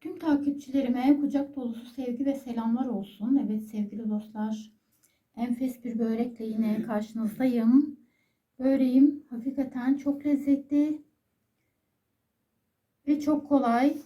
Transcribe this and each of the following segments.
Tüm takipçilerime kucak dolusu sevgi ve selamlar olsun. Evet sevgili dostlar, enfes bir börekle yine karşınızdayım. Böreğim hakikaten çok lezzetli ve çok kolay.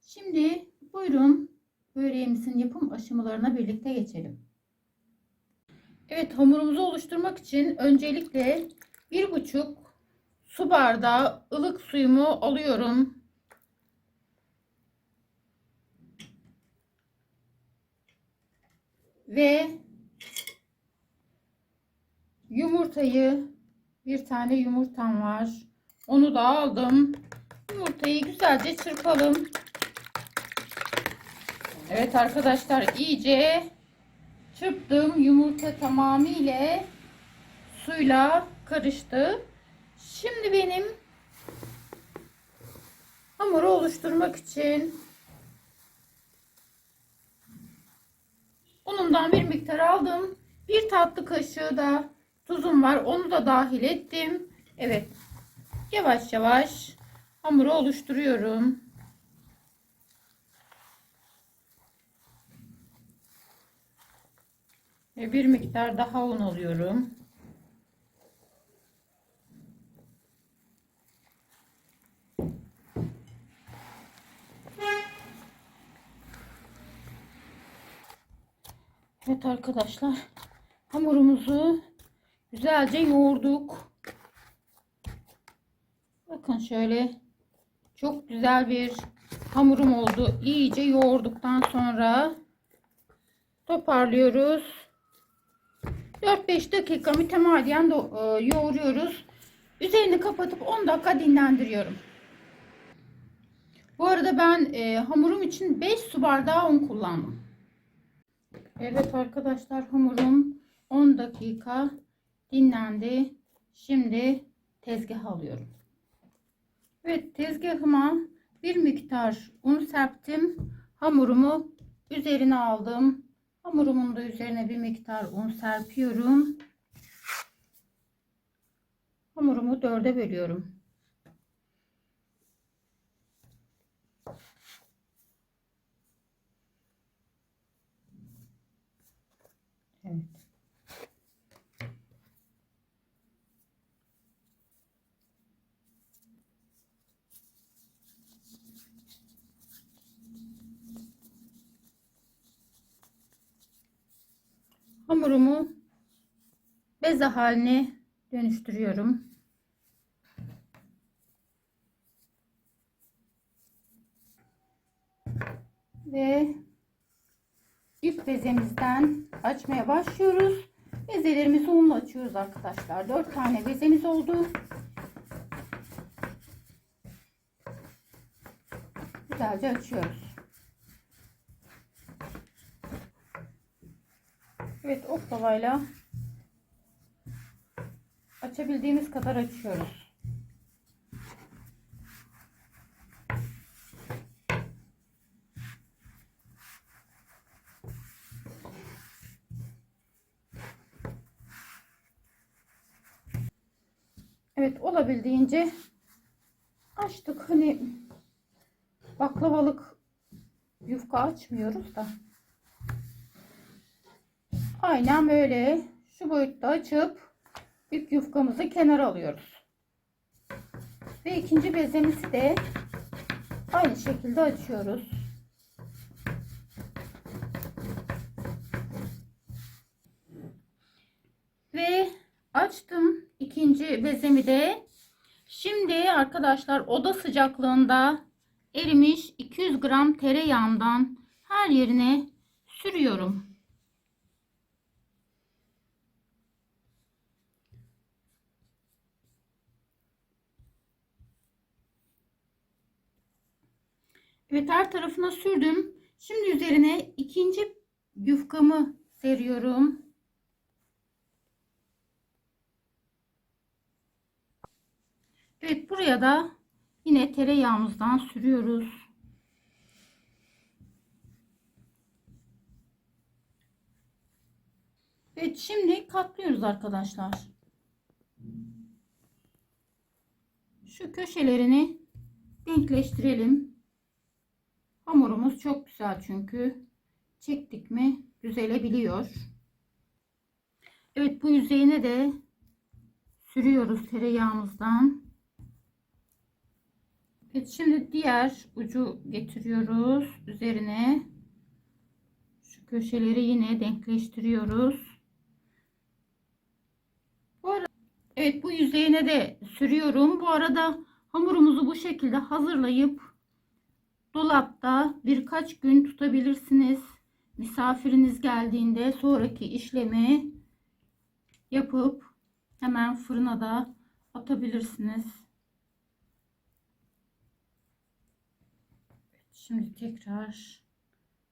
Şimdi buyurun böreğimizin yapım aşamalarına birlikte geçelim. Evet hamurumuzu oluşturmak için öncelikle bir buçuk su bardağı ılık suyumu alıyorum. Ve yumurtayı bir tane yumurtam var. Onu da aldım. Yumurtayı güzelce çırpalım. Evet arkadaşlar iyice çırptım. Yumurta tamamıyla suyla karıştı. Şimdi benim hamuru oluşturmak için unumdan bir miktar aldım. Bir tatlı kaşığı da tuzum var. Onu da dahil ettim. Evet. Yavaş yavaş hamuru oluşturuyorum. Ve bir miktar daha un alıyorum. Evet arkadaşlar hamurumuzu güzelce yoğurduk. Bakın şöyle çok güzel bir hamurum oldu. İyice yoğurduktan sonra toparlıyoruz. 4-5 dakika mütemadiyen e, yoğuruyoruz. Üzerini kapatıp 10 dakika dinlendiriyorum. Bu arada ben e, hamurum için 5 su bardağı un kullandım. Evet arkadaşlar hamurum 10 dakika dinlendi. Şimdi tezgah alıyorum. Evet tezgahıma bir miktar un serptim. Hamurumu üzerine aldım. Hamurumun da üzerine bir miktar un serpiyorum. Hamurumu dörde bölüyorum. Evet. Hamurumu beze haline dönüştürüyorum. Ve İp bezemizden açmaya başlıyoruz. Bezelerimizi unla açıyoruz arkadaşlar. 4 tane bezemiz oldu. Güzelce açıyoruz. Evet oklavayla açabildiğimiz kadar açıyoruz. Evet olabildiğince açtık. Hani baklavalık yufka açmıyoruz da. Aynen böyle şu boyutta açıp ilk yufkamızı kenara alıyoruz. Ve ikinci bezemizi de aynı şekilde açıyoruz. Ve açtım ikinci bezemi de. Şimdi arkadaşlar oda sıcaklığında erimiş 200 gram tereyağımdan her yerine sürüyorum. Evet her tarafına sürdüm. Şimdi üzerine ikinci yufkamı seriyorum. Evet buraya da yine tereyağımızdan sürüyoruz. Evet şimdi katlıyoruz arkadaşlar. Şu köşelerini denkleştirelim. Hamurumuz çok güzel çünkü çektik mi düzelebiliyor. Evet bu yüzeyine de sürüyoruz tereyağımızdan. Evet şimdi diğer ucu getiriyoruz üzerine. Şu köşeleri yine denkleştiriyoruz. Evet bu yüzeyine de sürüyorum. Bu arada hamurumuzu bu şekilde hazırlayıp dolapta birkaç gün tutabilirsiniz. Misafiriniz geldiğinde sonraki işlemi yapıp hemen fırına da atabilirsiniz. Şimdi tekrar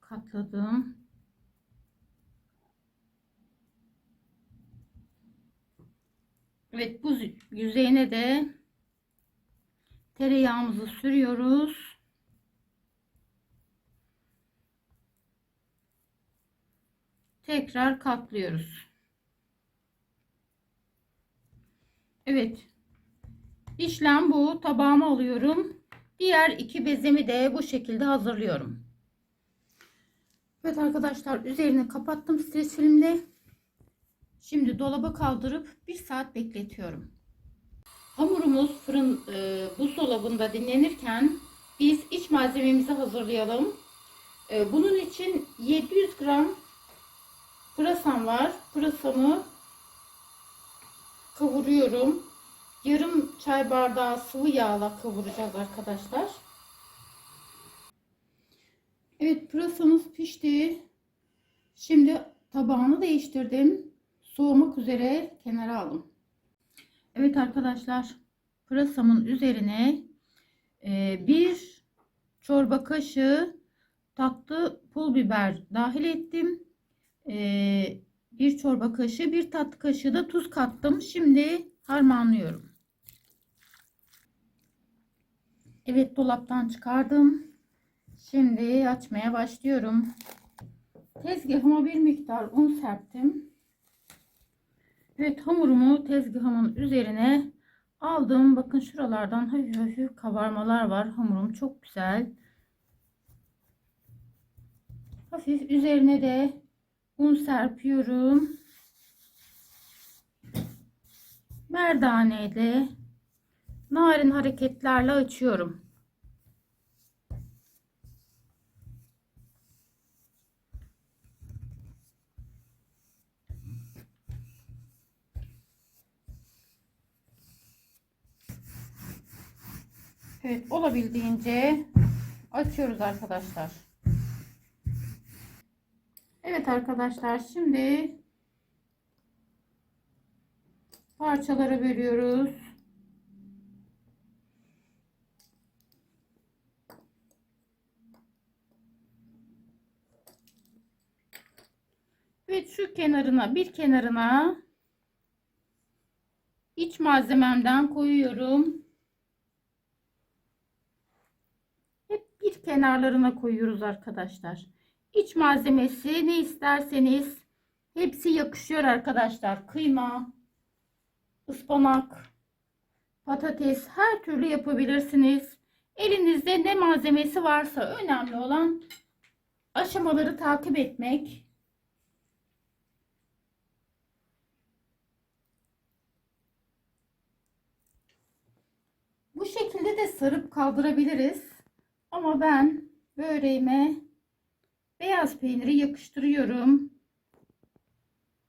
katladım. Evet bu yüzeyine de tereyağımızı sürüyoruz. Tekrar katlıyoruz. Evet. İşlem bu. Tabağıma alıyorum. Diğer iki bezemi de bu şekilde hazırlıyorum. Evet arkadaşlar üzerini kapattım streç filmle. Şimdi dolaba kaldırıp bir saat bekletiyorum. Hamurumuz fırın e, buzdolabında dinlenirken biz iç malzememizi hazırlayalım. E, bunun için 700 gram pırasam var. Pırasamı kavuruyorum. Yarım çay bardağı sıvı yağla kavuracağız arkadaşlar. Evet pırasamız pişti. Şimdi tabağını değiştirdim. Soğumak üzere kenara aldım. Evet arkadaşlar pırasamın üzerine e, bir çorba kaşığı tatlı pul biber dahil ettim. E, bir çorba kaşığı bir tatlı kaşığı da tuz kattım. Şimdi harmanlıyorum. Evet dolaptan çıkardım. Şimdi açmaya başlıyorum. Tezgahıma bir miktar un serptim. Evet hamurumu tezgahımın üzerine aldım. Bakın şuralardan hafif hafif kabarmalar var. Hamurum çok güzel. Hafif üzerine de un serpiyorum. Merdaneyle narin hareketlerle açıyorum. Evet olabildiğince açıyoruz arkadaşlar. Evet arkadaşlar şimdi parçalara bölüyoruz. Evet şu kenarına bir kenarına iç malzememden koyuyorum. Hep bir kenarlarına koyuyoruz arkadaşlar. İç malzemesi ne isterseniz hepsi yakışıyor arkadaşlar. Kıyma, ıspanak, patates her türlü yapabilirsiniz. Elinizde ne malzemesi varsa önemli olan aşamaları takip etmek. Bu şekilde de sarıp kaldırabiliriz. Ama ben böreğime beyaz peyniri yakıştırıyorum.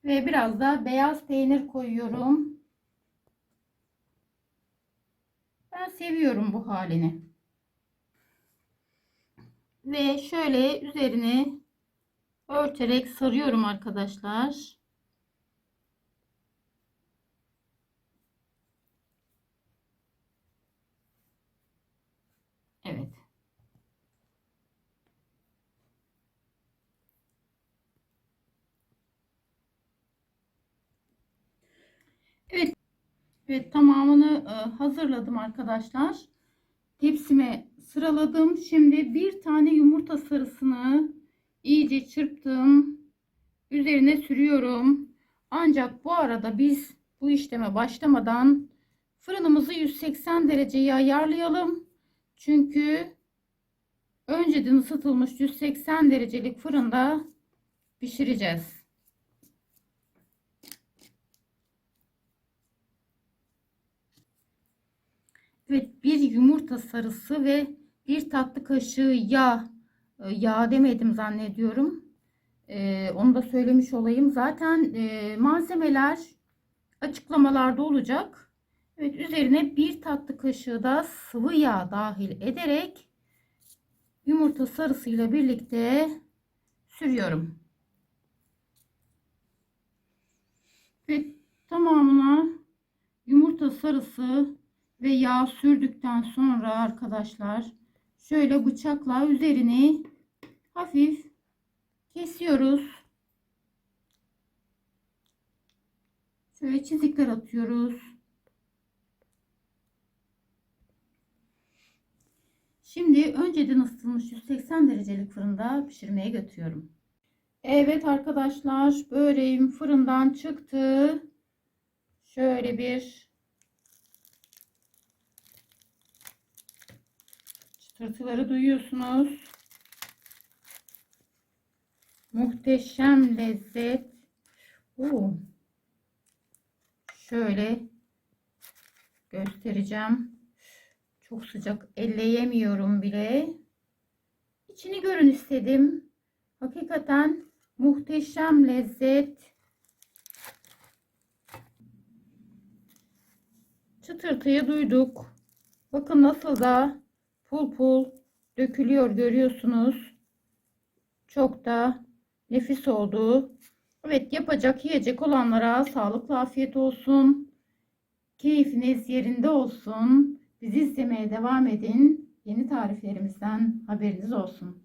Ve biraz da beyaz peynir koyuyorum. Ben seviyorum bu halini. Ve şöyle üzerine örterek sarıyorum arkadaşlar. Evet. Evet. Evet tamamını e, hazırladım arkadaşlar. Tepsime sıraladım. Şimdi bir tane yumurta sarısını iyice çırptım. Üzerine sürüyorum. Ancak bu arada biz bu işleme başlamadan fırınımızı 180 dereceye ayarlayalım. Çünkü önceden ısıtılmış 180 derecelik fırında pişireceğiz. Evet bir yumurta sarısı ve bir tatlı kaşığı yağ e, yağ demedim zannediyorum. Ee, onu da söylemiş olayım. Zaten e, malzemeler açıklamalarda olacak. Evet üzerine bir tatlı kaşığı da sıvı yağ dahil ederek yumurta sarısıyla birlikte sürüyorum. Ve tamamına yumurta sarısı ve yağ sürdükten sonra arkadaşlar şöyle bıçakla üzerini hafif kesiyoruz. Şöyle çizikler atıyoruz. Şimdi önceden ısıtılmış 180 derecelik fırında pişirmeye götürüyorum. Evet arkadaşlar böreğim fırından çıktı. Şöyle bir çıtırtıları duyuyorsunuz. Muhteşem lezzet. Oo. Şöyle göstereceğim. Çok sıcak. Elleyemiyorum bile. İçini görün istedim. Hakikaten muhteşem lezzet. Çıtırtıyı duyduk. Bakın nasıl da pul pul dökülüyor görüyorsunuz. Çok da nefis oldu. Evet yapacak yiyecek olanlara sağlıklı afiyet olsun. Keyfiniz yerinde olsun. Bizi izlemeye devam edin. Yeni tariflerimizden haberiniz olsun.